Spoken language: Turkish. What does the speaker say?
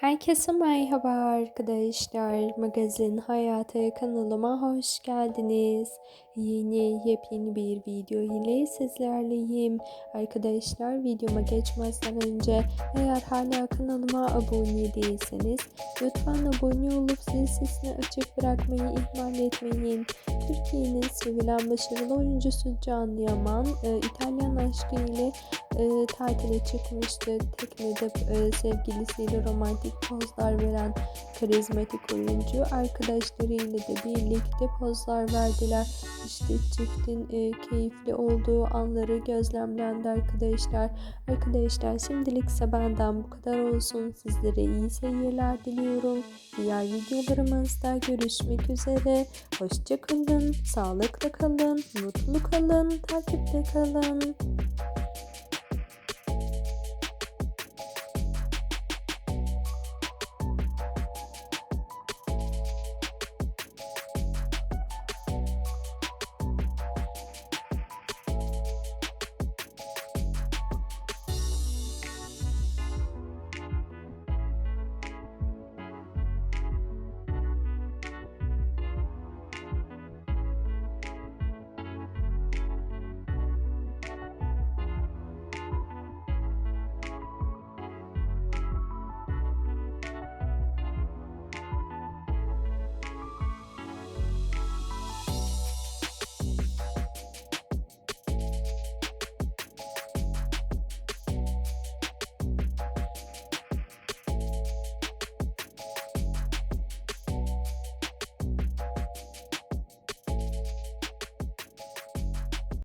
Herkese merhaba arkadaşlar. Magazin Hayatı kanalıma hoş geldiniz. Yeni yepyeni bir video ile sizlerleyim. Arkadaşlar videoma geçmezden önce eğer hala kanalıma abone değilseniz lütfen abone olup zil sesini açık bırakmayı ihmal etmeyin. Türkiye'nin sevilen başarılı oyuncusu Can Yaman e, İtalyan aşkı ile e, tatile çıkmıştı. Teknede e, sevgilisiyle romantik pozlar veren karizmatik oyuncu arkadaşlarıyla da birlikte pozlar verdiler. İşte çiftin e, keyifli olduğu anları gözlemlendi arkadaşlar. Arkadaşlar şimdilik ise benden bu kadar olsun. Sizlere iyi seyirler diliyorum. Diğer videolarımızda görüşmek üzere. Hoşçakalın, sağlıkla kalın, mutlu kalın, takipte kalın.